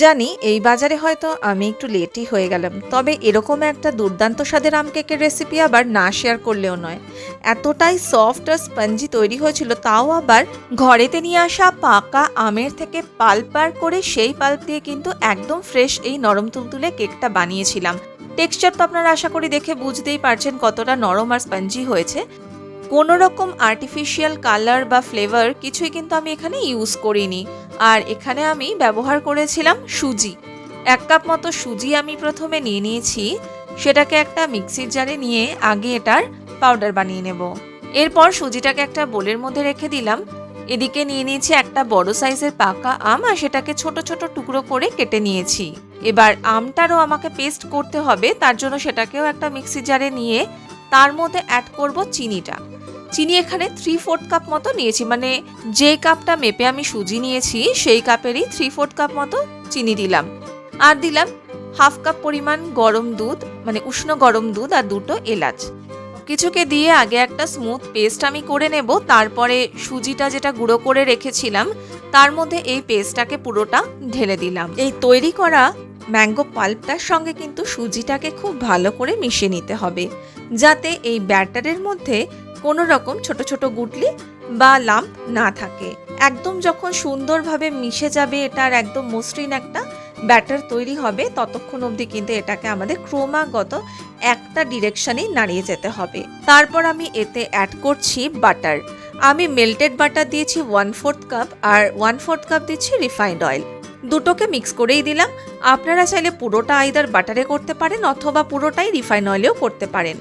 জানি এই বাজারে হয়তো আমি একটু লেটই হয়ে গেলাম, তবে এরকম একটা দুর্দান্ত স্বাদের আম কেকের রেসিপি আবার না শেয়ার করলেও নয়। এতটাই সফট আর স্পঞ্জি তৈরি হয়েছিল, তাও আবার ঘরেতে নিয়ে আসা পাকা আমের থেকে পাল্প বার করে সেই পাল্প দিয়ে কিন্তু একদম ফ্রেশ এই নরম তুলতুলে কেকটা বানিয়েছিলাম। টেক্সচার তো আপনারা আশা করি দেখে বুঝতেই পারছেন কতটা নরম আর স্পঞ্জি হয়েছে। কোনো রকম আর্টিফিশিয়াল কালার বা ফ্লেভার কিছুই কিন্তু আমি এখানে ইউজ করিনি। আর এখানে আমি ব্যবহার করেছিলাম সুজি। এক কাপ মতো সুজি আমি প্রথমে নিয়ে নিয়েছি, সেটাকে একটা মিক্সির জারে নিয়ে আগে এটার পাউডার বানিয়ে নেব। এরপর সুজিটাকে একটা বোলের মধ্যে রেখে দিলাম। এদিকে নিয়ে নিয়েছি একটা বড় সাইজের পাকা আম আর সেটাকে ছোট ছোট টুকরো করে কেটে নিয়েছি। এবার আমটারও আমাকে পেস্ট করতে হবে, তার জন্য সেটাকেও একটা মিক্সির জারে নিয়ে তার মধ্যে অ্যাড করব চিনিটা। চিনি এখানে থ্রি ফোর্থ কাপ মতো নিয়েছি মানে যে কাপটা মেপে আমি সুজি নিয়েছি, সেই কাপেরই থ্রি ফোর্থ কাপ মতো চিনি দিলাম। আর দিলাম হাফ কাপ পরিমাণ গরম দুধ মানে উষ্ণ গরম দুধ আর দুটো এলাচ। কিছুকে দিয়ে আগে একটা স্মুথ পেস্ট আমি করে নেব, তারপরে সুজিটা যেটা গুঁড়ো করে রেখেছিলাম, তার মধ্যে এই পেস্টটাকে পুরোটা ঢেলে দিলাম। এই তৈরি করা ম্যাঙ্গো পাল্পটার সঙ্গে কিন্তু সুজিটাকে খুব ভালো করে মিশিয়ে নিতে হবে, যাতে এই ব্যাটারের মধ্যে কোনো রকম ছোট ছোট গুটলি বা লাম্প না থাকে। একদম যখন সুন্দরভাবে মিশে যাবে, এটার একদম মসৃণ একটা ব্যাটার তৈরি হবে, ততক্ষণ অবধি কিন্তু এটাকে আমাদের ক্রমাগত একটা ডিরেকশনেই নাড়িয়ে যেতে হবে। তারপর আমি এতে অ্যাড করছি বাটার আমি মেল্টেড বাটার দিয়েছি ওয়ান ফোর্থ কাপ আর ওয়ান ফোর্থ কাপ দিচ্ছি রিফাইন্ড অয়েল দুটোকে মিক্স করেই দিলাম। আপনারা চাইলে পুরোটা আইদার বাটারে করতে পারেন অথবা পুরোটাই রিফাইন অয়েলেও করতে পারেন।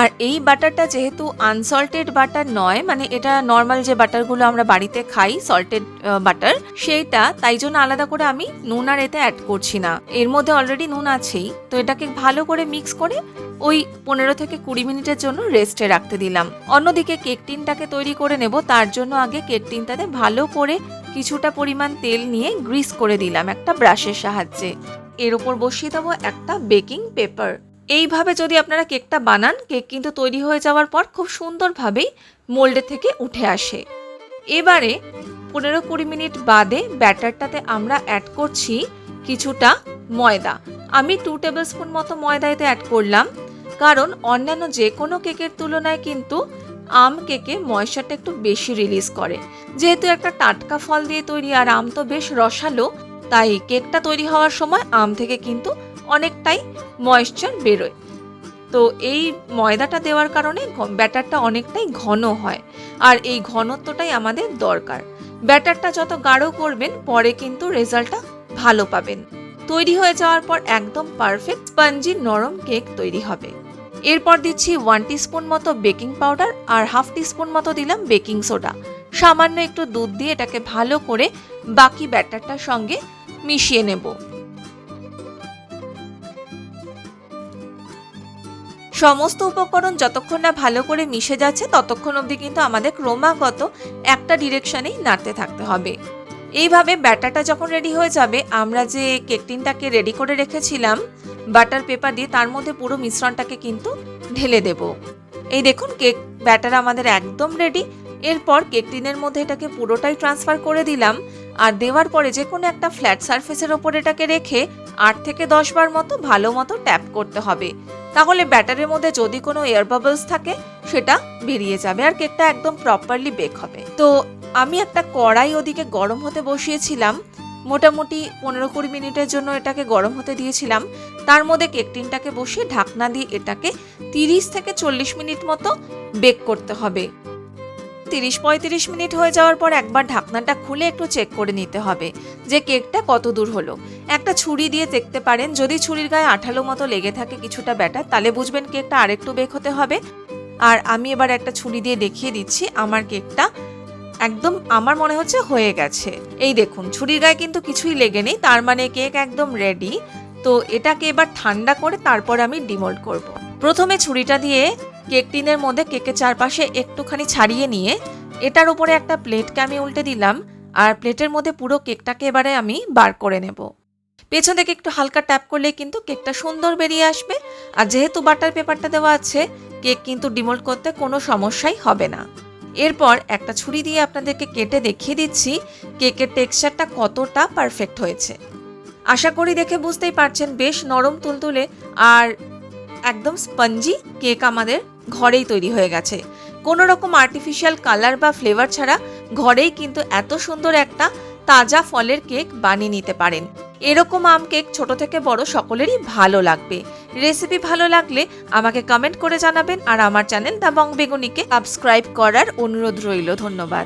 আর এই বাটারটা যেহেতু আনসল্টেড বাটার নয় মানে এটা নর্মাল যে বাটারগুলো আমরা বাড়িতে খাই সল্টেড বাটার সেইটা, তাই জন্য আলাদা করে আমি নুন আর এতে অ্যাড করছি না। এর মধ্যে অলরেডি নুন আছেই, তো এটাকে ভালো করে মিক্স করে ওই পনেরো থেকে কুড়ি মিনিটের জন্য রেস্টে রাখতে দিলাম। অন্যদিকে কেক টিনটাকে তৈরি করে নেব, তার জন্য আগে কেক টিনটাতে ভালো করে কিছুটা পরিমাণ তেল নিয়ে গ্রিস করে দিলাম একটা ব্রাশের সাহায্যে। এর ওপর বসিয়ে দেবো একটা বেকিং পেপার এইভাবে যদি আপনারা কেকটা বানান, কেক কিন্তু তৈরি হয়ে যাওয়ার পর খুব সুন্দরভাবেই মোল্ডে থেকে উঠে আসে। এবারে পনেরো কুড়ি মিনিট বাদে ব্যাটারটাতে আমরা অ্যাড করছি কিছুটা ময়দা। আমি টু টেবিল স্পুন মতো ময়দা এতে অ্যাড করলাম, কারণ অন্যান্য যে কোনো কেকের তুলনায় কিন্তু আম কেকে ময়শ্চারটা একটু বেশি রিলিজ করে। যেহেতু একটা টাটকা ফল দিয়ে তৈরি আর আম তো বেশ রসালো, তাই কেকটা তৈরি হওয়ার সময় আম থেকে কিন্তু অনেকটাই ময়েশ্চার বেরোয়। তো এই ময়দাটা দেওয়ার কারণে ব্যাটারটা অনেকটাই ঘন হয়। আর এই ঘনত্বটাই আমাদের দরকার। ব্যাটারটা যত গাঢ় করবেন, পরে কিন্তু রেজাল্টটা ভালো পাবেন। তৈরি হয়ে যাওয়ার পর একদম পারফেক্ট স্পঞ্জি নরম কেক তৈরি হবে। এরপর দিচ্ছি ওয়ান স্পুন মতো বেকিং পাউডার আর হাফ স্পুন মতো দিলাম বেকিং সোডা সামান্য একটু দুধ দিয়ে এটাকে ভালো করে বাকি ব্যাটারটার সঙ্গে মিশিয়ে নেব। সমস্ত উপকরণ যতক্ষণ না ভালো করে মিশে যাচ্ছে, ততক্ষণ অবধি কিন্তু আমাদের ক্রমাগত একটা ডিরেকশনেই নাড়তে থাকতে হবে। এইভাবে ব্যাটারটা যখন রেডি হয়ে যাবে, আমরা যে কেকটিনটাকে রেডি করে রেখেছিলাম বাটার পেপার দিয়ে তার মধ্যে পুরো মিশ্রণটাকে কিন্তু ঢেলে দেব। এই দেখুন কেক ব্যাটার আমাদের একদম রেডি এরপর কেক টিনের মধ্যে এটাকে পুরোটাই ট্রান্সফার করে দিলাম। আর দেওয়ার পরে যে কোনো একটা ফ্ল্যাট সারফেসের ওপর এটাকে রেখে আট থেকে দশ বার মতো ভালো মতো ট্যাপ করতে হবে। তাহলে ব্যাটারের মধ্যে যদি কোনো এয়ার বাবলস থাকে, সেটা বেরিয়ে যাবে আর কেকটা একদম প্রপারলি বেক হবে। তো আমি একটা কড়াই ওদিকে গরম হতে বসিয়েছিলাম। মোটামুটি পনেরো কুড়ি মিনিটের জন্য এটাকে গরম হতে দিয়েছিলাম। তার মধ্যে কেক টিনটাকে বসিয়ে ঢাকনা দিয়ে এটাকে তিরিশ থেকে চল্লিশ মিনিট মতো বেক করতে হবে। তিরিশ পঁয়ত্রিশ মিনিট হয়ে যাওয়ার পর একবার ঢাকনাটা খুলে একটু চেক করে নিতে হবে যে কেকটা কত দূর হলো। একটা ছুরি দিয়ে দেখতে পারেন, যদি ছুরির গায়ে আঠালো মতো লেগে থাকে কিছুটা ব্যাটার, তাহলে বুঝবেন কেকটা আরেকটু বেক হতে হবে। আর আমি এবার একটা ছুরি দিয়ে দেখিয়ে দিচ্ছি, আমার কেকটা একদম আমার মনে হচ্ছে হয়ে গেছে। এই দেখুন, ছুরির গায়ে কিন্তু কিছুই লেগে নেই, তার মানে কেক একদম রেডি তো এটাকে এবার ঠান্ডা করে তারপর আমি ডিমোল্ড করব। প্রথমে ছুরিটা দিয়ে কেক টিনের মধ্যে কেকের চারপাশে একটুখানি ছাড়িয়ে নিয়ে, এটার উপরে একটা প্লেটকে আমি উল্টে দিলাম, আর প্লেটের মধ্যে পুরো কেকটাকে এবারে আমি বার করে নেব। পেছন থেকে একটু হালকা ট্যাপ করলে কিন্তু কেকটা সুন্দর বেরিয়ে আসবে, আর যেহেতু বাটার পেপারটা দেওয়া আছে, কেক কিন্তু ডিমোল্ড করতে কোনো সমস্যাই হবে না। এরপর একটা ছুরি দিয়ে আপনাদেরকে কেটে দেখিয়ে দিচ্ছি, কেকের টেক্সচারটা কতটা পারফেক্ট হয়েছে। আশা করি দেখে বুঝতেই পারছেন, বেশ নরম তুলতুলে আর একদম স্পঞ্জি কেক আমাদের ঘরেই তৈরি হয়ে গেছে। কোনো রকম আর্টিফিশিয়াল কালার বা ফ্লেভার ছাড়া ঘরেই কিন্তু এত সুন্দর একটা তাজা ফলের কেক বানিয়ে নিতে পারেন। এরকম আম কেক ছোট থেকে বড় সকলেরই ভালো লাগবে। রেসিপি ভালো লাগলে আমাকে কমেন্ট করে জানাবেন আর আমার চ্যানেল দ্য বং বেগুনিকে সাবস্ক্রাইব করার অনুরোধ রইল। ধন্যবাদ।